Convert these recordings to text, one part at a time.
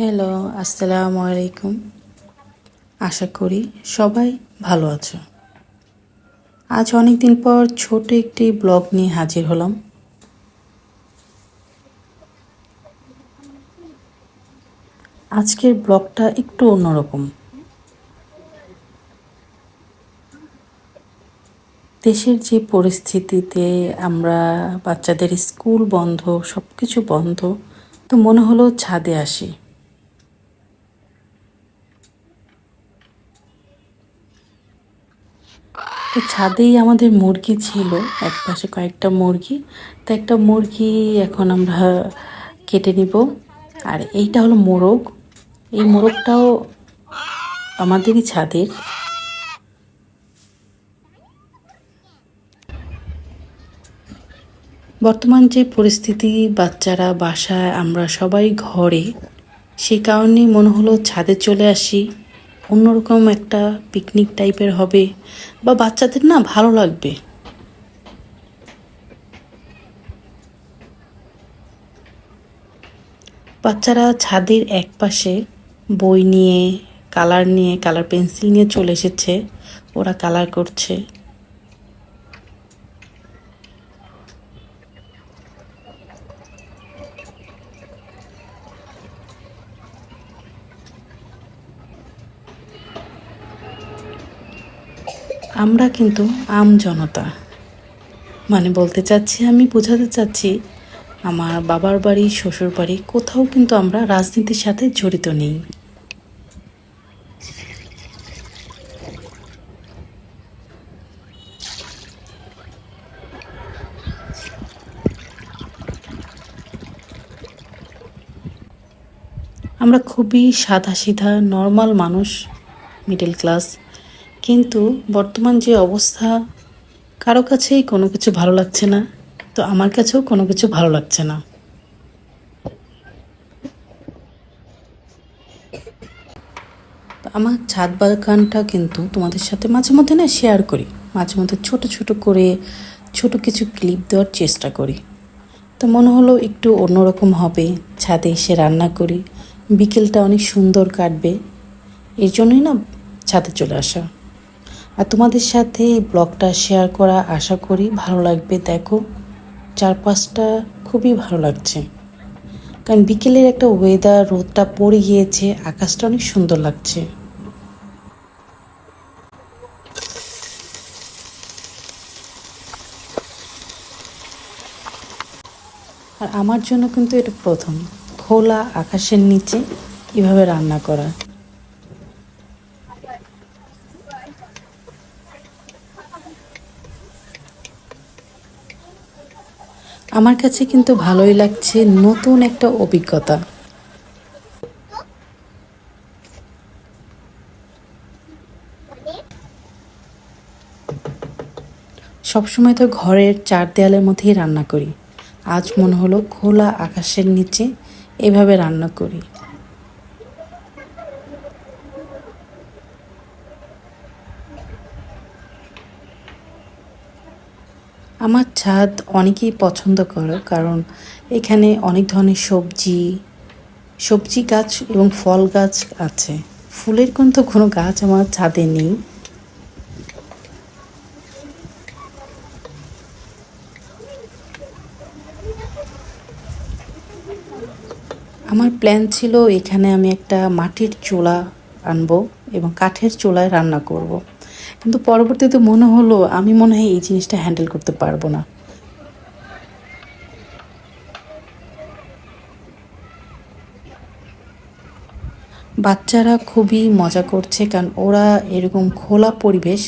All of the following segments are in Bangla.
হ্যালো আসসালামু আলাইকুম। আশা করি সবাই ভালো আছো। আজ অনেক দিন পর ছোট একটি ব্লগ নিয়ে হাজির হলাম। আজকের ব্লগটা একটু অন্যরকম। দেশের যে পরিস্থিতিতে আমরা বাচ্চাদের স্কুল বন্ধ সব কিছু বন্ধ, তো মনে হলো ছাদে আসি। তো ছাদেই আমাদের মুরগি ছিল, এক পাশে কয়েকটা মুরগি। তো একটা মুরগি এখন আমরা কেটে নিব। আর এইটা হলো মোরগ। এই মোরগটাও আমাদেরই ছাদের। বর্তমান যে পরিস্থিতি, বাচ্চারা বাসায়, আমরা সবাই ঘরে সেই কারণে মনে হলো ছাদে চলে আসি। অন্যরকম একটা পিকনিক টাইপের হবে বা বাচ্চাদের না ভালো লাগবে। বাচ্চারা ছাদের এক পাশে বই নিয়ে কালার নিয়ে কালার পেন্সিল নিয়ে চলে এসেছে, ওরা কালার করছে। আমরা কিন্তু আম জনতা। মানে বলতে চাচ্ছি, আমি বোঝাতে চাচ্ছি, আমার বাবার বাড়ি, শ্বশুর বাড়ি কোথাও কিন্তু আমরা রাজনীতির সাথে জড়িত নেই। আমরা খুবই সাদা সিধা নর্মাল মানুষ মিডল ক্লাস কিন্তু বর্তমান যে অবস্থা, কারও কাছেই কোনো কিছু ভালো লাগছে না, তো আমার কাছেও কোনো কিছু ভালো লাগছে না। আমার ছাদ বাগানটা কিন্তু তোমাদের সাথে মাঝে মধ্যে না শেয়ার করি। মাঝে মধ্যে ছোট ছোট করে ছোট কিছু ক্লিপ দেওয়ার চেষ্টা করি। তো মনে হলো একটু অন্যরকম হবে, ছাদে এসে রান্না করি। বিকেলটা অনেক সুন্দর কাটবে, এই জন্যই না ছাদে চলে আসা। আর তোমাদের সাথে এই ব্লগটা শেয়ার করা আশা করি ভালো লাগবে। দেখো, চারপাশটা খুবই ভালো লাগছে। কারণ বিকেলের একটা ওয়েদার রোদটা পড়ে গিয়েছে, আকাশটা অনেক সুন্দর লাগছে। আর আমার জন্য কিন্তু এটা প্রথম। খোলা আকাশের নিচে এভাবে রান্না করা। আমার কাছে কিন্তু ভালোই লাগছে নতুন একটা অভিজ্ঞতা। সবসময় তো ঘরের চার দেয়ালের মধ্যেই রান্না করি। আজ মনে হলো খোলা আকাশের নিচে এভাবে রান্না করি। আমার ছাদ অনেকেই পছন্দ করে, কারণ এখানে অনেক ধরনের সবজি সবজি গাছ এবং ফল গাছ আছে ফুলের কিন্তু কোনো গাছ আমার ছাদে নেই আমার প্ল্যান ছিল এখানে আমি একটা মাটির চুলা আনব এবং কাঠের চুলায় রান্না করব। কিন্তু পরবর্তীতে মনে হলো, আমি মনে হয় এই জিনিসটা হ্যান্ডেল করতে পারব না। বাচ্চারা খুবই মজা করছে, কারণ ওরা এরকম খোলা পরিবেশ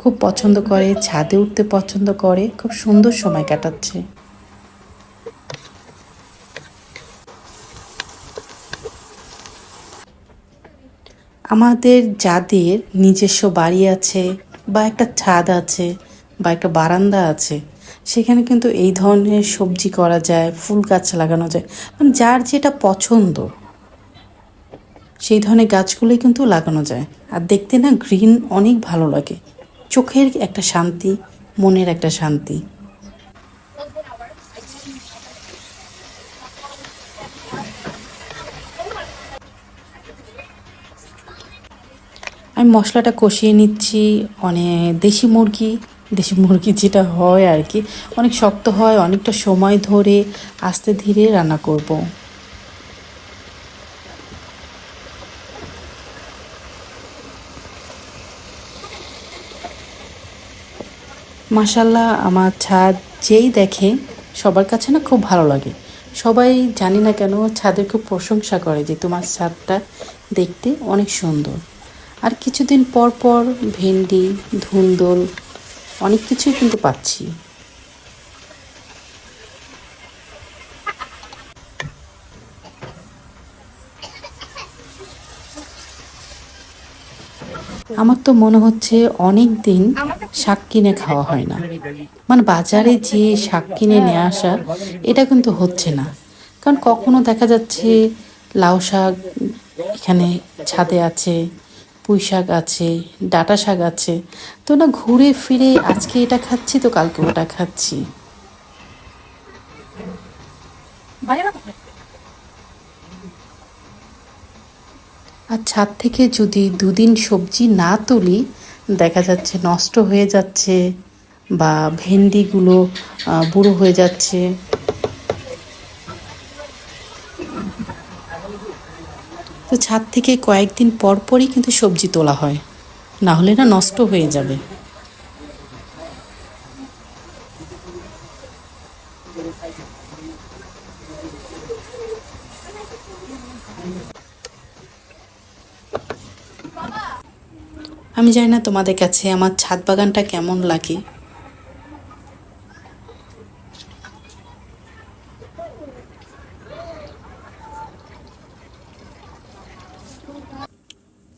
খুব পছন্দ করে, ছাদে উঠতে পছন্দ করে, খুব সুন্দর সময় কাটাচ্ছে। আমাদের যাদের নিজস্ব বাড়ি আছে বা একটা ছাদ আছে বা একটা বারান্দা আছে, সেখানে কিন্তু এই ধরনের সবজি করা যায়, ফুল গাছ লাগানো যায়। মানে যার যেটা পছন্দ, সেই ধরনের গাছগুলোই কিন্তু লাগানো যায়। আর দেখতে না গ্রিন অনেক ভালো লাগে। চোখের একটা শান্তি, মনের একটা শান্তি। আমি মশলাটা কষিয়ে নিচ্ছি অনেক দেশি মুরগি দেশি মুরগি যেটা হয় আর কি, অনেক শক্ত হয়, অনেকটা সময় ধরে আস্তে ধীরে রান্না করব। মাসাল্লাহ আমার ছাদ যেই দেখে সবার কাছে না খুব ভালো লাগে সবাই জানি না কেন ছাদের খুব প্রশংসা করে যে তোমার ছাদটা দেখতে অনেক সুন্দর আর কিছুদিন পর পর ভেন্ডি, ধুন্দল, অনেক কিছুই কিন্তু পাচ্ছি। আমার তো মনে হচ্ছে অনেক দিন শাক কিনে খাওয়া হয় না। মানে বাজারে যে শাক কিনে নিয়ে আসা, এটা কিন্তু হচ্ছে না। কারণ কখনো দেখা যাচ্ছে লাউ শাক এখানে ছাদে আছে পুঁই শাক আছে ডাটা শাক আছে। তো না ঘুরে ফিরে আজকে এটা খাচ্ছি, তো কালকে ওটা খাচ্ছি। আর ছাদ থেকে যদি দুদিন সবজি না তুলি, দেখা যাচ্ছে নষ্ট হয়ে যাচ্ছে বা ভেন্ডিগুলো বুড়ো হয়ে যাচ্ছে। তো ছাদ থেকে কয়েকদিন পর পরই কিন্তু সবজি তোলা হয়। না হলে না নষ্ট হয়ে যাবে। আমি জানি না তোমাদের কাছে আমার ছাদ বাগানটা কেমন লাগে।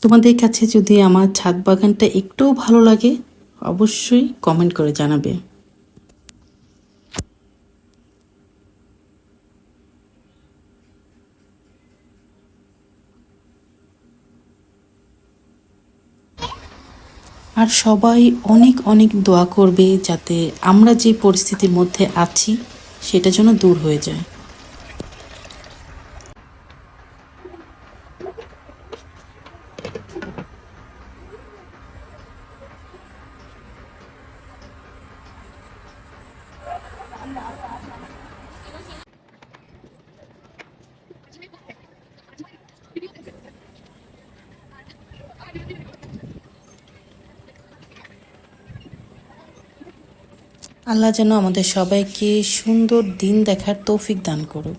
তোমাদের কাছে যদি আমার ছাদ বাগানটা একটুও ভালো লাগে, অবশ্যই কমেন্ট করে জানাবে। আর সবাই অনেক অনেক দোয়া করবে যাতে আমরা যে পরিস্থিতির মধ্যে আছি, সেটা যেন দূর হয়ে যায়। আল্লাহ যেন আমাদের সবাইকে সুন্দর দিন দেখার তৌফিক দান করুক।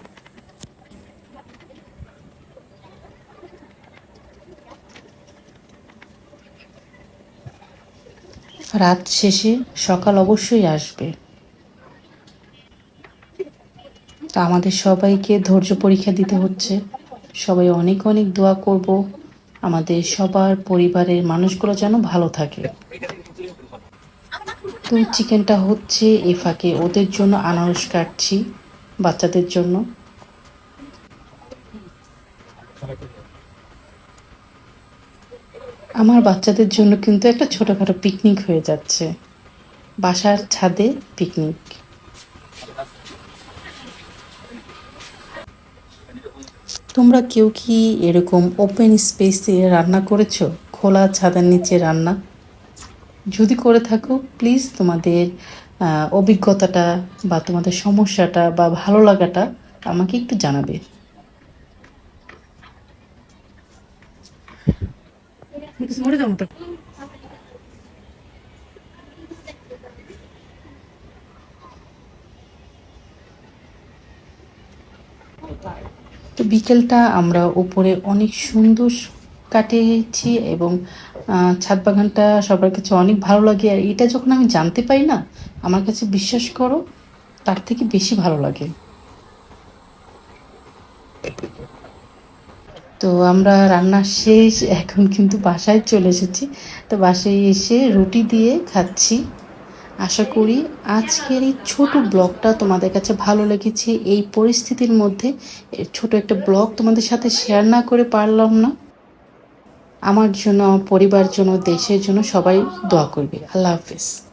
রাত শেষে সকাল অবশ্যই আসবে। তা আমাদের সবাইকে ধৈর্য পরীক্ষা দিতে হচ্ছে। সবাই অনেক অনেক দোয়া করব। আমাদের সবার পরিবারের মানুষগুলো যেন ভালো থাকে। তো চিকেনটা হচ্ছে এ ফাঁকে। ওদের জন্য আনারস কাটছি বাচ্চাদের জন্য। আমার বাচ্চাদের জন্য কিন্তু একটা ছোটোখাটো পিকনিক হয়ে যাচ্ছে। বাসার ছাদে পিকনিক তোমরা কেউ কি এরকম ওপেন স্পেসে রান্না করেছ? খোলা ছাদের নিচে রান্না? যদি করে থাকো প্লিজ তোমাদের অভিজ্ঞতাটা বা তোমাদের সমস্যাটা বা ভালো লাগাটা আমাকে একটু জানাবে। তো বিকেলটা আমরা উপরে অনেক সুন্দর কাটিয়েছি এবং ছাদ বাগানটা সবার কাছে অনেক ভালো লাগে। আর এটা যখন আমি জানতে পাই না, আমার কাছে বিশ্বাস করো, তার থেকে বেশি ভালো লাগে। তো আমরা রান্না শেষ, এখন কিন্তু বাসায় চলে এসেছি। তো বাসায় এসে রুটি দিয়ে খাচ্ছি। আশা করি আজকের এই ছোট ব্লগটা তোমাদের কাছে ভালো লেগেছে। এই পরিস্থিতির মধ্যে ছোট একটা ব্লগ তোমাদের সাথে শেয়ার না করে পারলাম না। আমার জন্য আমার পরিবার জন্য, দেশের জন্য সবাই দোয়া করবে। আল্লাহ হাফিজ।